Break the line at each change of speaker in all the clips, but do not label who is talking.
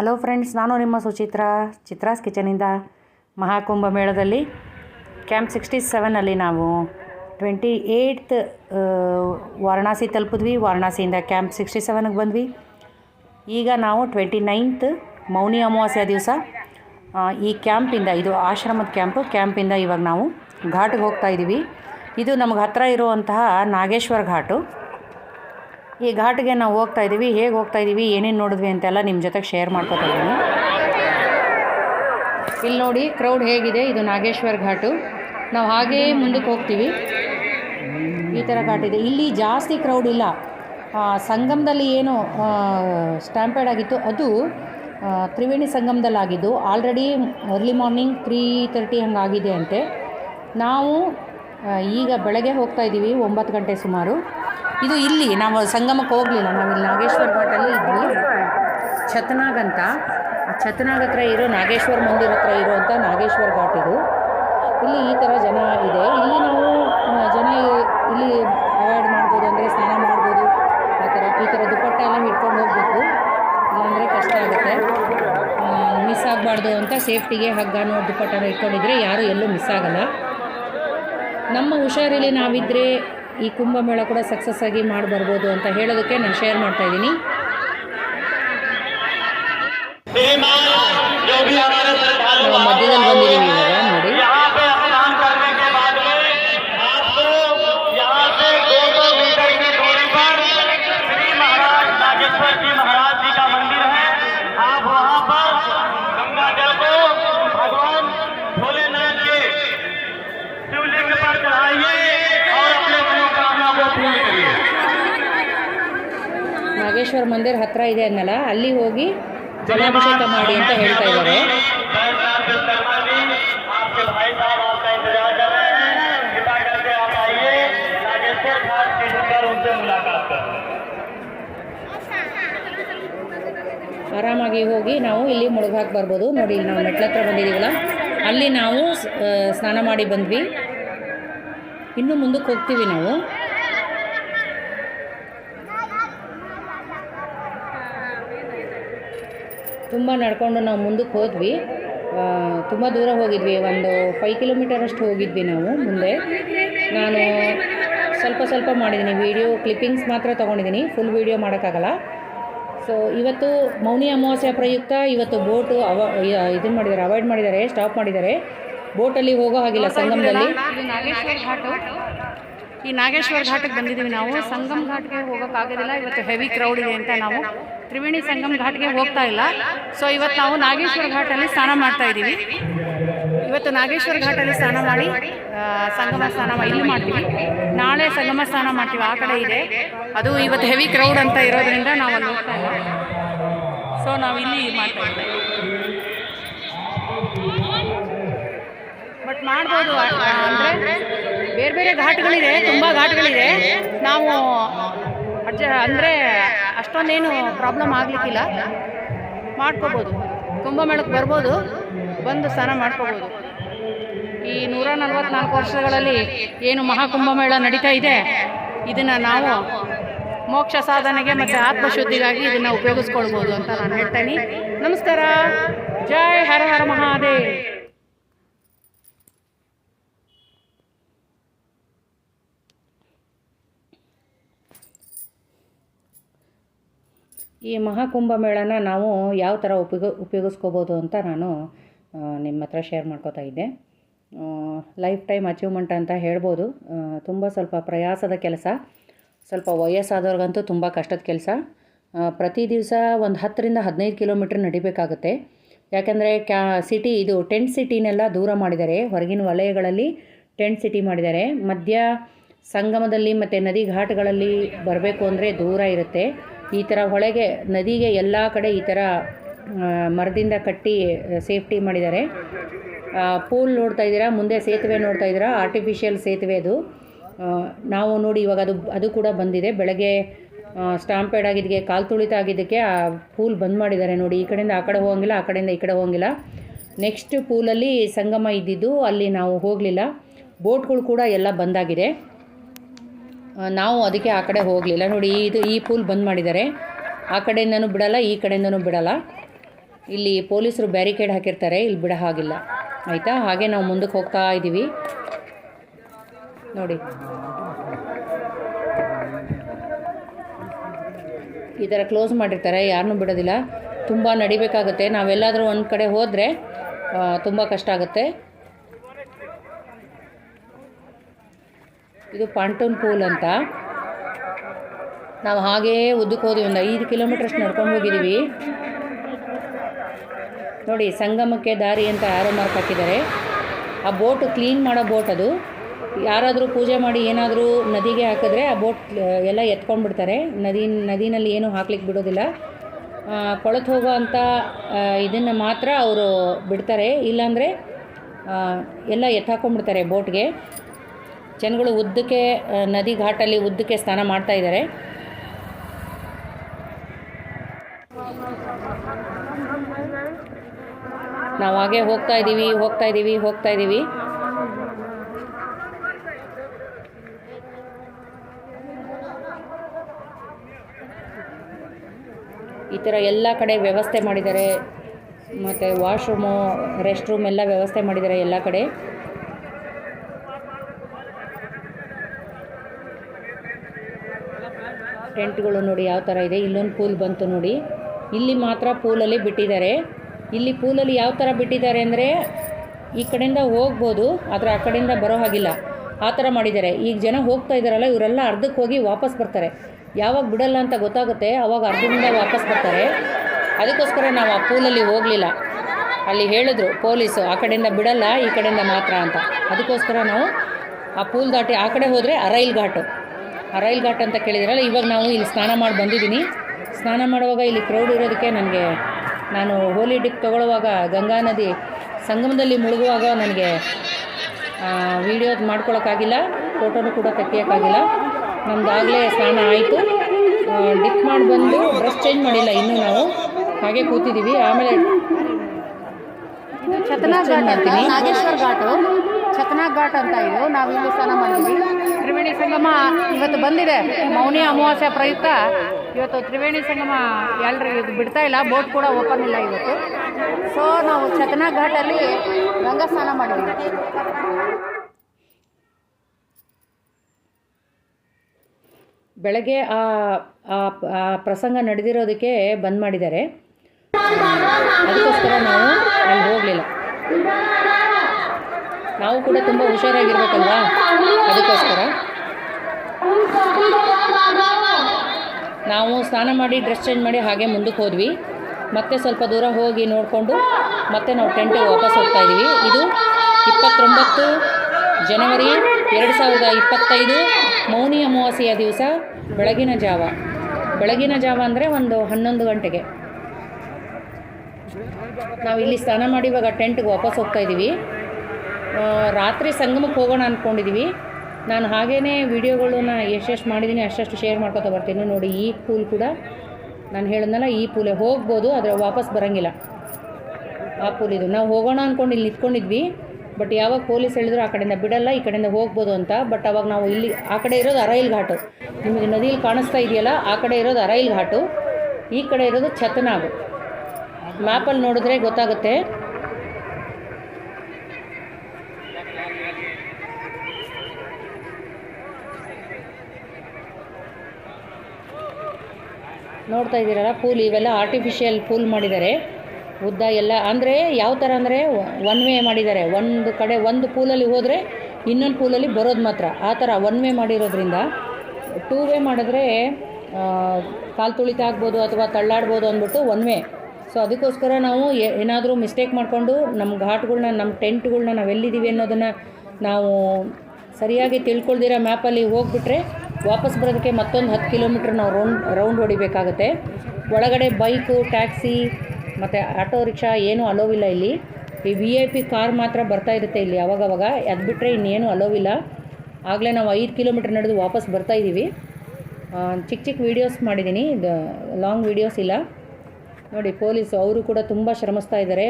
Hello friends ನಾನು ನಿಮ್ಮ ಸುಚಿತ್ರ, ಚಿತ್ರಾಸ್ ಕಿಚನಿಂದ ಮಹಾಕುಂಭ ಮೇಳದಲ್ಲಿ ಕ್ಯಾಂಪ್ ಸಿಕ್ಸ್ಟಿ ಸೆವೆನಲ್ಲಿ ನಾವು ಟ್ವೆಂಟಿ ಏಯ್ಟ್ ವಾರಣಾಸಿ ತಲುಪಿದ್ವಿ. ವಾರಣಾಸಿಯಿಂದ ಕ್ಯಾಂಪ್ ಸಿಕ್ಸ್ಟಿ ಸೆವೆನ್ಗೆ ಬಂದ್ವಿ. ಈಗ ನಾವು ಟ್ವೆಂಟಿ ನೈನ್ತ್ ಮೌನಿ ಅಮಾವಾಸ್ಯ ದಿವಸ ಈ ಕ್ಯಾಂಪಿಂದ ಇದು ಆಶ್ರಮದ ಕ್ಯಾಂಪು ಕ್ಯಾಂಪಿಂದ ಇವಾಗ ನಾವು ಘಾಟ್ಗೆ ಹೋಗ್ತಾ ಇದ್ದೀವಿ ಇದು ನಮಗೆ ಹತ್ತಿರ ಇರುವಂತಹ ನಾಗೇಶ್ವರ ಘಾಟು. ಈ ಘಾಟ್ಗೆ ನಾವು ಹೋಗ್ತಾ ಇದ್ದೀವಿ ಹೇಗೆ ಹೋಗ್ತಾ ಇದ್ದೀವಿ ಏನೇನು ನೋಡಿದ್ವಿ ಅಂತೆಲ್ಲ ನಿಮ್ಮ ಜೊತೆಗೆ ಶೇರ್ ಮಾಡ್ಕೊತಾ ಇಲ್ಲಿ ನೋಡಿ ಕ್ರೌಡ್ ಹೇಗಿದೆ, ಇದು ನಾಗೇಶ್ವರ ಘಾಟು. ನಾವು ಹಾಗೇ ಮುಂದಕ್ಕೆ ಹೋಗ್ತೀವಿ. ಈ ಥರ ಘಾಟ್ ಇದೆ. ಇಲ್ಲಿ ಜಾಸ್ತಿ ಕ್ರೌಡ್ ಇಲ್ಲ. ಸಂಗಮದಲ್ಲಿ ಏನು ಸ್ಟ್ಯಾಂಪೇಡ್ ಆಗಿತ್ತು. ಅದು Triveni ಸಂಗಮದಲ್ಲಾಗಿದ್ದು. Already early morning three thirty ಹಂಗಾಗಿದೆ ಅಂತೆ. ನಾವು ಈಗ ಬೆಳಗ್ಗೆ ಹೋಗ್ತಾ ಇದ್ದೀವಿ ಒಂಬತ್ತು ಗಂಟೆ ಸುಮಾರು. ಇದು ಇಲ್ಲಿ, ನಾವು ಸಂಗಮಕ್ಕೆ ಹೋಗಲಿಲ್ಲ. ನಾವು ಇಲ್ಲಿ ನಾಗೇಶ್ವರ ಘಾಟಲ್ಲಿ ಇದ್ವಿ. ಛತ್ನಾಗ್ ಅಂತ. ಆ ಛತ್ನಾಗ್ ಹತ್ರ ಇರೋ ನಾಗೇಶ್ವರ ಮಂದಿರ ಹತ್ರ ಇರೋವಂಥ ನಾಗೇಶ್ವರ ಘಾಟ್ ಇದು. ಇಲ್ಲಿ ಈ ಥರ ಜನ ಇದೆ. ಇಲ್ಲಿ ನಾವು ಜನ ಇಲ್ಲಿ ಅವಾಯ್ಡ್ ಮಾಡ್ಬೋದು ಅಂದರೆ ಸ್ನಾನ ಮಾಡ್ಬೋದು. ಆ ಥರ ಈ ಥರ ದುಪ್ಪಟ್ಟ ಎಲ್ಲ ಹಿಡ್ಕೊಂಡು ಹೋಗಬೇಕು. ಇಲ್ಲಾಂದರೆ ಕಷ್ಟ ಆಗುತ್ತೆ. ಮಿಸ್ ಆಗಬಾರ್ದು ಅಂತ ಸೇಫ್ಟಿಗೆ ಹಗ್ಗನೋ ದುಪ್ಪಟ್ಟನೋ ಇಟ್ಕೊಂಡಿದ್ರೆ ಯಾರೂ ಎಲ್ಲೂ ಮಿಸ್ ಆಗಲ್ಲ. ನಮ್ಮ ಹುಷಾರಲ್ಲಿ ನಾವಿದ್ದರೆ ಈ ಕುಂಭಮೇಳ ಕೂಡ ಸಕ್ಸಸ್ ಆಗಿ ಮಾಡಿ ಬರ್ಬೋದು ಅಂತ ಹೇಳೋದಕ್ಕೆ ನಾನು ಶೇರ್ ಮಾಡ್ತಾ ಇದ್ದೀನಿ. ನಾಗೇಶ್ವರ ಮಂದಿರ ಹತ್ರ ಇದೆ ಅನ್ನಲ್ಲ ಅಲ್ಲಿ ಹೋಗಿ ಜಲಾಭಿಷೇಕ ಮಾಡಿ ಅಂತ ಹೇಳ್ತಾ ಇದ್ದಾರೆ. ಆರಾಮಾಗಿ ಹೋಗಿ ನಾವು ಇಲ್ಲಿ ಮುಳುಗಾಕ ಬರ್ಬೋದು. ನೋಡಿ ಇಲ್ಲಿ ನಾವು ಮೆಟ್ಲತ್ರ ಬಂದಿದ್ದೀವಲ್ಲ ಅಲ್ಲಿ ನಾವು ಸ್ನಾನ ಮಾಡಿ ಬಂದ್ವಿ. ಇನ್ನು ಮುಂದಕ್ಕೆ ಹೋಗ್ತೀವಿ ನಾವು. ತುಂಬ ನಡ್ಕೊಂಡು ನಾವು ಮುಂದಕ್ಕೆ ಹೋದ್ವಿ. ತುಂಬ ದೂರ ಹೋಗಿದ್ವಿ. ಒಂದು ಫೈವ್ ಕಿಲೋಮೀಟರ್ ಅಷ್ಟು ಹೋಗಿದ್ವಿ ನಾವು ಮುಂದೆ. ನಾನು ಸ್ವಲ್ಪ ಸ್ವಲ್ಪ ಮಾಡಿದ್ದೀನಿ. ವೀಡಿಯೋ ಕ್ಲಿಪ್ಪಿಂಗ್ಸ್ ಮಾತ್ರ ತೊಗೊಂಡಿದ್ದೀನಿ. ಫುಲ್ ವೀಡಿಯೋ ಮಾಡೋಕ್ಕಾಗಲ್ಲ. ಸೊ ಇವತ್ತು ಮೌನಿ ಅಮಾವಾಸ್ಯ ಪ್ರಯುಕ್ತ ಇವತ್ತು ಬೋಟು ಅವ ಇದನ್ನು ಮಾಡಿದ್ದಾರೆ ಅವಾಯ್ಡ್ ಮಾಡಿದ್ದಾರೆ ಸ್ಟಾಪ್ ಮಾಡಿದ್ದಾರೆ. ಬೋಟಲ್ಲಿ ಹೋಗೋ ಹಾಗಿಲ್ಲ ಸಂಗಮದಲ್ಲಿ.
ಈ ನಾಗೇಶ್ವರ ಘಾಟಕ್ಕೆ ಬಂದಿದ್ದೀವಿ ನಾವು. ಸಂಗಮ್ ಘಾಟ್ಗೆ ಹೋಗೋಕ್ಕಾಗೋದಿಲ್ಲ ಇವತ್ತು ಹೆವಿ ಕ್ರೌಡ್ ಇದೆ ಅಂತ ನಾವು. ತ್ರಿವೇಣಿ ಸಂಗಮ್ ಘಾಟ್ಗೆ ಹೋಗ್ತಾ ಇಲ್ಲ. ಸೊ ಇವತ್ತು ನಾವು ನಾಗೇಶ್ವರ ಘಾಟಲ್ಲಿ ಸ್ನಾನ ಮಾಡ್ತಾ ಇದ್ದೀವಿ. ಇವತ್ತು ನಾಗೇಶ್ವರ ಘಾಟಲ್ಲಿ ಸ್ನಾನ ಮಾಡಿ ಸಂಗಮ ಸ್ನಾನ ಇಲ್ಲಿ ಮಾಡ್ತೀವಿ. ನಾಳೆ ಸಂಗಮ ಸ್ನಾನ ಮಾಡ್ತೀವಿ. ಆ ಕಡೆ ಇದೆ. ಅದು ಇವತ್ತು ಹೆವಿ ಕ್ರೌಡ್ ಅಂತ ಇರೋದ್ರಿಂದ ನಾವು ಅಲ್ಲಿ ಹೋಗ್ತಾ ಇಲ್ಲ. ಸೊ ನಾವು ಇಲ್ಲಿ ಮಾಡ್ತಾ ಇದ್ದೀವಿ. ಬಟ್ ಮಾಡ್ಬೋದು. ಅಂದ್ರೆ ಬೇರೆ ಬೇರೆ ಘಾಟ್ಗಳಿದೆ, ತುಂಬ ಘಾಟ್ಗಳಿದೆ. ನಾವು ಅಡ್ಜ ಅಂದರೆ ಅಷ್ಟೊಂದೇನು ಪ್ರಾಬ್ಲಮ್ ಆಗಲಿಕ್ಕಿಲ್ಲ. ಮಾಡ್ಕೋಬೋದು. ಕುಂಭಮೇಳಕ್ಕೆ ಬರ್ಬೋದು. ಬಂದು ಸ್ನಾನ ಮಾಡ್ಕೋಬೋದು. ಈ ನೂರ ನಲವತ್ನಾಲ್ಕು ವರ್ಷಗಳಲ್ಲಿ ಏನು ಮಹಾಕುಂಭಮೇಳ ನಡೀತಾ ಇದೆ, ಇದನ್ನು ನಾವು ಮೋಕ್ಷ ಸಾಧನೆಗೆ ಮತ್ತು ಆತ್ಮಶುದ್ಧಿಗಾಗಿ ಇದನ್ನು ಉಪಯೋಗಿಸ್ಕೊಳ್ಬೋದು ಅಂತ ನಾನು ಹೇಳ್ತೇನೆ ನಮಸ್ಕಾರ. ಜೈ ಹರ ಹರ ಮಹಾದೇವ್.
ಈ ಮಹಾಕುಂಭ ಮೇಳನ ನಾವು ಯಾವ ಥರ ಉಪಯೋಗ ಉಪಯೋಗಿಸ್ಕೋಬೋದು ಅಂತ ನಾನು ನಿಮ್ಮ ಹತ್ರ ಶೇರ್ ಮಾಡ್ಕೋತಾ ಇದ್ದೆ. ಲೈಫ್ ಟೈಮ್ ಅಚೀವ್ಮೆಂಟ್ ಅಂತ ಹೇಳ್ಬೋದು. ತುಂಬ ಸ್ವಲ್ಪ ಪ್ರಯಾಸದ ಕೆಲಸ, ಸ್ವಲ್ಪ ವಯಸ್ಸಾದವ್ರಿಗಂತೂ ತುಂಬ ಕಷ್ಟದ ಕೆಲಸ. ಪ್ರತಿ ದಿವಸ ಒಂದು ಹತ್ತರಿಂದ ಹದಿನೈದು ಕಿಲೋಮೀಟ್ರ್ ನಡಿಬೇಕಾಗುತ್ತೆ. ಯಾಕೆಂದರೆ ಕ್ಯಾ ಸಿಟಿ ಇದು ಟೆಂಟ್ ಸಿಟಿನೆಲ್ಲ ದೂರ ಮಾಡಿದ್ದಾರೆ. ಹೊರಗಿನ ವಲಯಗಳಲ್ಲಿ ಟೆಂಟ್ ಸಿಟಿ ಮಾಡಿದ್ದಾರೆ. ಮಧ್ಯ ಸಂಗಮದಲ್ಲಿ ಮತ್ತು ನದಿ ಘಾಟ್ಗಳಲ್ಲಿ ಬರಬೇಕು ಅಂದರೆ ದೂರ ಇರುತ್ತೆ. ಈ ಥರ ಹೊಳೆಗೆ, ನದಿಗೆ ಎಲ್ಲ ಕಡೆ ಈ ಥರ ಮರದಿಂದ ಕಟ್ಟಿ ಸೇಫ್ಟಿ ಮಾಡಿದ್ದಾರೆ. ಪೂಲ್ ನೋಡ್ತಾ ಇದ್ದೀರಾ? ಮುಂದೆ ಸೇತುವೆ ನೋಡ್ತಾ ಇದ್ದೀರಾ? ಆರ್ಟಿಫಿಷಿಯಲ್ ಸೇತುವೆ ಅದು. ನಾವು ನೋಡಿ ಇವಾಗ ಅದು ಅದು ಕೂಡ ಬಂದಿದೆ. ಬೆಳಗ್ಗೆ ಸ್ಟಾಂಪೇಡ್ ಆಗಿದ್ದಕ್ಕೆ, ಕಾಲು ತುಳಿತ ಆಗಿದ್ದಕ್ಕೆ ಆ ಪೂಲ್ ಬಂದ್ ಮಾಡಿದ್ದಾರೆ ನೋಡಿ. ಈ ಕಡೆಯಿಂದ ಆ ಕಡೆ ಹೋಗಂಗಿಲ್ಲ, ಆ ಕಡೆಯಿಂದ ಈ ಕಡೆ ಹೋಗಂಗಿಲ್ಲ. ನೆಕ್ಸ್ಟ್ ಪೂಲಲ್ಲಿ ಸಂಗಮ ಇದ್ದಿದ್ದು ಅಲ್ಲಿ ನಾವು ಹೋಗಲಿಲ್ಲ. ಬೋಟ್ಗಳು ಕೂಡ ಎಲ್ಲ ಬಂದಾಗಿದೆ ನಾವು ಅದಕ್ಕೆ ಆ ಕಡೆ ಹೋಗಲಿಲ್ಲ. ನೋಡಿ, ಇದು ಈ ಪೂಲ್ ಬಂದ್ ಮಾಡಿದ್ದಾರೆ. ಆ ಕಡೆಯಿಂದನೂ ಬಿಡಲ್ಲ, ಈ ಕಡೆಯಿಂದನೂ ಬಿಡಲ್ಲ. ಇಲ್ಲಿ ಪೊಲೀಸರು ಬ್ಯಾರಿಕೇಡ್ ಹಾಕಿರ್ತಾರೆ, ಇಲ್ಲಿ ಬಿಡೋ ಹಾಗಿಲ್ಲ. ಆಯಿತಾ? ಹಾಗೆ ನಾವು ಮುಂದಕ್ಕೆ ಹೋಗ್ತಾ ಇದ್ದೀವಿ ನೋಡಿ. ಈ ಥರ ಕ್ಲೋಸ್ ಮಾಡಿರ್ತಾರೆ, ಯಾರನ್ನೂ ಬಿಡೋದಿಲ್ಲ. ತುಂಬ ನಡಿಬೇಕಾಗುತ್ತೆ. ನಾವೆಲ್ಲಾದರೂ ಒಂದು ಕಡೆ ಹೋದರೆ ತುಂಬ ಕಷ್ಟ ಆಗುತ್ತೆ. ಇದು ಪಾಂಟೋನ್ ಪೂಲ್ ಅಂತ. ನಾವು ಹಾಗೇ ಉದ್ದಕ್ಕೆ ಹೋದ್ವಿ, ಒಂದು ಐದು ಕಿಲೋಮೀಟ್ರಷ್ಟು ನಡ್ಕೊಂಡು ಹೋಗಿದ್ದೀವಿ. ನೋಡಿ, ಸಂಗಮಕ್ಕೆ ದಾರಿ ಅಂತ ಯಾರೋ ಮಾರ್ಕ್ ಹಾಕಿದ್ದಾರೆ. ಆ ಬೋಟ್ ಕ್ಲೀನ್ ಮಾಡೋ ಬೋಟ್ ಅದು. ಯಾರಾದರೂ ಪೂಜೆ ಮಾಡಿ ಏನಾದರೂ ನದಿಗೆ ಹಾಕಿದ್ರೆ ಆ ಬೋಟ್ ಎಲ್ಲ ಎತ್ಕೊಂಡ್ಬಿಡ್ತಾರೆ. ನದಿ, ನದಿನಲ್ಲಿ ಏನೂ ಹಾಕ್ಲಿಕ್ಕೆ ಬಿಡೋದಿಲ್ಲ. ಕೊಳತು ಹೋಗೋ ಅಂಥ ಇದನ್ನು ಮಾತ್ರ ಅವರು ಬಿಡ್ತಾರೆ. ಇಲ್ಲಾಂದರೆ ಎಲ್ಲ ಎತ್ತಾಕೊಂಡ್ಬಿಡ್ತಾರೆ ಬೋಟ್ಗೆ. ಜನಗಳು ಉದ್ದಕ್ಕೆ ನದಿ ಘಾಟಲ್ಲಿ ಉದ್ದಕ್ಕೆ ಸ್ನಾನ ಮಾಡ್ತಾ ಇದ್ದಾರೆ. ನಾವು ಹಾಗೆ ಹೋಗ್ತಾ ಇದ್ದೀವಿ ಹೋಗ್ತಾ ಇದ್ದೀವಿ ಹೋಗ್ತಾ ಇದ್ದೀವಿ. ಈ ಥರ ಎಲ್ಲ ಕಡೆ ವ್ಯವಸ್ಥೆ ಮಾಡಿದ್ದಾರೆ. ಮತ್ತು ವಾಶ್ರೂಮು, ರೆಸ್ಟ್ ರೂಮ್ ಎಲ್ಲ ವ್ಯವಸ್ಥೆ ಮಾಡಿದ್ದಾರೆ ಎಲ್ಲ ಕಡೆ. ಟೆಂಟ್ಗಳು ನೋಡಿ ಯಾವ ಥರ ಇದೆ. ಇಲ್ಲೊಂದು ಪೂಲ್ ಬಂತು ನೋಡಿ. ಇಲ್ಲಿ ಮಾತ್ರ ಪೂಲಲ್ಲಿ ಬಿಟ್ಟಿದ್ದಾರೆ. ಇಲ್ಲಿ ಪೂಲಲ್ಲಿ ಯಾವ ಥರ ಬಿಟ್ಟಿದ್ದಾರೆ ಅಂದರೆ ಈ ಕಡೆಯಿಂದ ಹೋಗ್ಬೋದು, ಆದರೆ ಆ ಕಡೆಯಿಂದ ಬರೋ ಹಾಗಿಲ್ಲ. ಆ ಥರ ಮಾಡಿದ್ದಾರೆ. ಈಗ ಜನ ಹೋಗ್ತಾ ಇದ್ದಾರಲ್ಲ, ಇವರೆಲ್ಲ ಅರ್ಧಕ್ಕೆ ಹೋಗಿ ವಾಪಸ್ ಬರ್ತಾರೆ. ಯಾವಾಗ ಬಿಡಲ್ಲ ಅಂತ ಗೊತ್ತಾಗುತ್ತೆ. ಅವಾಗ ಅರ್ಧದಿಂದ ವಾಪಸ್ ಬರ್ತಾರೆ. ಅದಕ್ಕೋಸ್ಕರ ನಾವು ಆ ಪೂಲಲ್ಲಿ ಹೋಗಲಿಲ್ಲ. ಅಲ್ಲಿ ಹೇಳಿದ್ರು ಪೊಲೀಸು, ಆ ಕಡೆಯಿಂದ ಬಿಡಲ್ಲ, ಈ ಕಡೆಯಿಂದ ಮಾತ್ರ ಅಂತ. ಅದಕ್ಕೋಸ್ಕರ ನಾವು ಆ ಪೂಲ್ ದಾಟಿ ಆ ಕಡೆ ಹೋದರೆ ಅರೈಲ್ ಘಾಟು ಅರೈಲ್ ಘಾಟ್ ಅಂತ ಕೇಳಿದ್ರಲ್ಲ ಇವಾಗ ನಾವು ಇಲ್ಲಿ ಸ್ನಾನ ಮಾಡಿ ಬಂದಿದ್ದೀನಿ. ಸ್ನಾನ ಮಾಡುವಾಗ ಇಲ್ಲಿ ಕ್ರೌಡ್ ಇರೋದಕ್ಕೆ ನನಗೆ ನಾನು ಹೋಲಿ ಡಿಕ್ ತೊಗೊಳ್ಳುವಾಗ ಗಂಗಾ ನದಿ ಸಂಗಮದಲ್ಲಿ ಮುಳುಗುವಾಗ ನನಗೆ ವೀಡಿಯೋ ಮಾಡ್ಕೊಳಕ್ಕಾಗಿಲ್ಲ ಫೋಟೋನು ಕೂಡ ತೆಗಿಯೋಕ್ಕಾಗಿಲ್ಲ ನಮ್ದಾಗಲೇ ಸ್ನಾನ ಆಯಿತು. ಡಿಪ್ ಮಾಡಿ ಬಂದು ಡ್ರೆಸ್ ಚೇಂಜ್ ಮಾಡಿಲ್ಲ ಇನ್ನೂ ನಾವು. ಹಾಗೆ ಕೂತಿದ್ದೀವಿ ಆಮೇಲೆ
ಚತನಾ ಘಾಟ್ ಅಂತ ನಾಗೇಶ್ವರ ಘಾಟು. ಚತನಾ ಘಾಟ್ ಅಂತ ಇದು. ನಾವು ಇಲ್ಲಿ ಸ್ನಾನ ಮಾಡಿದ್ವಿ. ತ್ರಿವೇಣಿ ಸಂಗಮ ಇವತ್ತು ಬಂದಿದೆ. ಮೌನಿ ಅಮಾವಾಸ್ಯ ಪ್ರಯುಕ್ತ. ಇವತ್ತು ತ್ರಿವೇಣಿ ಸಂಗಮ ಎಲ್ಲರೂ ಇದು ಬಿಡ್ತಾ ಇಲ್ಲ. ಬೋಟ್ ಕೂಡ ಓಪನ್ ಇಲ್ಲ ಇವತ್ತು. ಸೊ ನಾವು ಚತನಾ ಘಾಟಲ್ಲಿ ಗಂಗಾ ಸ್ನಾನ ಮಾಡಿದ್ವಿ
ಬೆಳಗ್ಗೆ ಆ ಪ್ರಸಂಗ ನಡೆದಿರೋದಕ್ಕೆ ಬಂದ್ ಮಾಡಿದ್ದಾರೆ. ಅದಕ್ಕೋಸ್ಕರ ನಾವು ಅಲ್ಲಿ ಹೋಗಲಿಲ್ಲ. ನಾವು ಕೂಡ ತುಂಬ ಹುಷಾರಾಗಿರ್ಬೇಕಲ್ವಾ? ಅದಕ್ಕೋಸ್ಕರ. ನಾವು ಸ್ನಾನ ಮಾಡಿ ಡ್ರೆಸ್ ಚೇಂಜ್ ಮಾಡಿ ಹಾಗೆ ಮುಂದಕ್ಕೆ ಹೋದ್ವಿ. ಮತ್ತೆ ಸ್ವಲ್ಪ ದೂರ ಹೋಗಿ ನೋಡಿಕೊಂಡು ಮತ್ತೆ ನಾವು ಟೆಂಟಿಗೆ ವಾಪಸ್ ಹೋಗ್ತಾ ಇದ್ದೀವಿ. ಇದು ಇಪ್ಪತ್ತೊಂಬತ್ತು ಜನವರಿ ಎರಡು ಸಾವಿರದ ಇಪ್ಪತ್ತೈದು ಮೌನಿ ಅಮಾವಾಸ್ಯೆಯ ದಿವಸ, ಬೆಳಗಿನ ಜಾವ. ಬೆಳಗಿನ ಜಾವ ಅಂದರೆ ಒಂದು ಹನ್ನೊಂದು ಗಂಟೆಗೆ. ನಾವು ಇಲ್ಲಿ ಸ್ನಾನ ಮಾಡಿ ಇವಾಗ ಟೆಂಟ್ಗೆ ವಾಪಸ್ ಹೋಗ್ತಾ ಇದ್ದೀವಿ. ರಾತ್ರಿ ಸಂಗಮಕ್ಕೆ ಹೋಗೋಣ ಅಂದ್ಕೊಂಡಿದ್ದೀವಿ ನಾನು ಹಾಗೇ ವೀಡಿಯೋಗಳನ್ನ ಎಷ್ಟೆಷ್ಟು ಮಾಡಿದ್ದೀನಿ ಅಷ್ಟಷ್ಟು ಶೇರ್ ಮಾಡ್ಕೊತಾ ಬರ್ತೀನಿ ನೋಡಿ, ಈ ಪೂಲ್ ಕೂಡ ನಾನು ಹೇಳಿದ್ನಲ್ಲ ಈ ಪೂಲೆ ಹೋಗ್ಬೋದು, ಆದರೆ ವಾಪಸ್ ಬರೋಂಗಿಲ್ಲ. ಆ ಪೂಲ್ ಇದು. ನಾವು ಹೋಗೋಣ ಅಂದ್ಕೊಂಡು ಇಲ್ಲಿ ನಿಂತ್ಕೊಂಡಿದ್ವಿ ಬಟ್ ಯಾವಾಗ ಪೊಲೀಸ್ ಹೇಳಿದ್ರು ಆ ಕಡೆಯಿಂದ ಬಿಡಲ್ಲ, ಈ ಕಡೆಯಿಂದ ಹೋಗ್ಬೋದು ಅಂತ ಬಟ್ ಅವಾಗ ನಾವು ಇಲ್ಲಿ ಆ ಕಡೆ ಇರೋದು ಅರೈಲ್ ಘಾಟು ನಿಮಗೆ ನದಿಯಲ್ಲಿ ಕಾಣಿಸ್ತಾ ಇದೆಯಲ್ಲ, ಆ ಕಡೆ ಇರೋದು ಅರೈಲ್ ಘಾಟು ಈ ಕಡೆ ಇರೋದು ಛತನಾಗು. ಮ್ಯಾಪಲ್ಲಿ ನೋಡಿದ್ರೆ ಗೊತ್ತಾಗುತ್ತೆ. ನೋಡ್ತಾ ಇದ್ದೀರಲ್ಲ, ಪೂಲ್ ಇವೆಲ್ಲ ಆರ್ಟಿಫಿಷಿಯಲ್ ಪೂಲ್ ಮಾಡಿದ್ದಾರೆ. ಉದ್ದ ಎಲ್ಲ, ಅಂದರೆ ಯಾವ ಥರ ಅಂದರೆ ಒನ್ ವೇ ಮಾಡಿದ್ದಾರೆ. ಒಂದು ಕಡೆ ಒಂದು ಪೂಲಲ್ಲಿ ಹೋದರೆ ಇನ್ನೊಂದು ಪೂಲಲ್ಲಿ ಬರೋದು ಮಾತ್ರ. ಆ ಥರ ಒನ್ ವೇ ಮಾಡಿರೋದ್ರಿಂದ ಟೂ ವೇ ಮಾಡಿದ್ರೆ ಕಾಲು ತುಳಿತ ಆಗ್ಬೋದು ಅಥವಾ ತಳ್ಳಾಡ್ಬೋದು ಅಂದ್ಬಿಟ್ಟು ಒನ್ ವೇ ಸೊ ಅದಕ್ಕೋಸ್ಕರ ನಾವು ಏನಾದರೂ ಮಿಸ್ಟೇಕ್ ಮಾಡಿಕೊಂಡು ನಮ್ಮ ಘಾಟ್ಗಳನ್ನ ನಮ್ಮ ಟೆಂಟ್ಗಳನ್ನ ನಾವು ಎಲ್ಲಿದ್ದೀವಿ ಅನ್ನೋದನ್ನು ನಾವು ಸರಿಯಾಗಿ ತಿಳ್ಕೊಳ್ದಿರೋ ಮ್ಯಾಪಲ್ಲಿ ಹೋಗ್ಬಿಟ್ರೆ ವಾಪಸ್ ಬರೋದಕ್ಕೆ ಮತ್ತೊಂದು ಹತ್ತು ಕಿಲೋಮೀಟ್ರ್ ನಾವು ರೌಂಡ್ ರೌಂಡ್ ಹೊಡಿಬೇಕಾಗತ್ತೆ. ಒಳಗಡೆ ಬೈಕು, ಟ್ಯಾಕ್ಸಿ, ಮತ್ತು ಆಟೋ, ರಿಕ್ಷಾ ಏನೂ ಅಲೋವಿಲ್ಲ ಇಲ್ಲಿ. ಈ ವಿ ಐ ಪಿ ಕಾರ್ ಮಾತ್ರ ಬರ್ತಾ ಇರುತ್ತೆ ಇಲ್ಲಿ ಅವಾಗವಾಗ ಅದು ಬಿಟ್ಟರೆ ಇನ್ನೇನು ಅಲೋವಿಲ್ಲ. ಆಗಲೇ ನಾವು ಐದು ಕಿಲೋಮೀಟ್ರ್ ನಡೆದು ವಾಪಸ್ ಬರ್ತಾ ಇದ್ದೀವಿ. ಚಿಕ್ಕ ಚಿಕ್ಕ ವೀಡಿಯೋಸ್ ಮಾಡಿದ್ದೀನಿ. ಲಾಂಗ್ ವೀಡಿಯೋಸ್ ಇಲ್ಲ. ನೋಡಿ, ಪೊಲೀಸು, ಅವರು ಕೂಡ ತುಂಬ ಶ್ರಮಿಸ್ತಾ ಇದ್ದಾರೆ.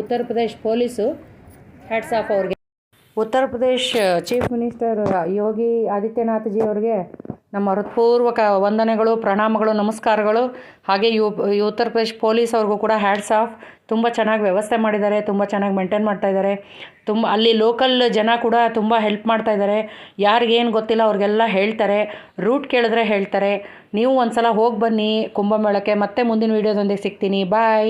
Uttar Pradesh police hats off ಅವ್ರಿಗೆ. ಉತ್ತರ ಪ್ರದೇಶ್ ಚೀಫ್ ಮಿನಿಸ್ಟರ್ ಯೋಗಿ ಆದಿತ್ಯನಾಥ್ ಜಿ ಅವ್ರಿಗೆ ನಮ್ಮ ಹೃತ್ಪೂರ್ವಕ ವಂದನೆಗಳು, ಪ್ರಣಾಮಗಳು, ನಮಸ್ಕಾರಗಳು. ಹಾಗೆ ಯು ಉತ್ತರ ಪ್ರದೇಶ್ ಪೊಲೀಸ್ ಅವ್ರಿಗೂ ಕೂಡ ಹ್ಯಾಟ್ಸ್ ಆಫ್ ತುಂಬ ಚೆನ್ನಾಗಿ ವ್ಯವಸ್ಥೆ ಮಾಡಿದ್ದಾರೆ, ತುಂಬ ಚೆನ್ನಾಗಿ ಮೇಂಟೈನ್ ಮಾಡ್ತಾ ಇದ್ದಾರೆ. ತುಂಬ, ಅಲ್ಲಿ ಲೋಕಲ್ ಜನ ಕೂಡ ತುಂಬ ಹೆಲ್ಪ್ ಮಾಡ್ತಾ ಇದ್ದಾರೆ. ಯಾರಿಗೇನು ಗೊತ್ತಿಲ್ಲ ಅವ್ರಿಗೆಲ್ಲ ಹೇಳ್ತಾರೆ. ರೂಟ್ ಕೇಳಿದ್ರೆ ಹೇಳ್ತಾರೆ. ನೀವು ಒಂದು ಸಲ ಹೋಗಿ ಬನ್ನಿ, ಕುಂಭಮೇಳಕ್ಕೆ. ಮತ್ತೆ ಮುಂದಿನ ವೀಡಿಯೋದೊಂದಿಗೆ ಸಿಗ್ತೀನಿ. ಬಾಯ್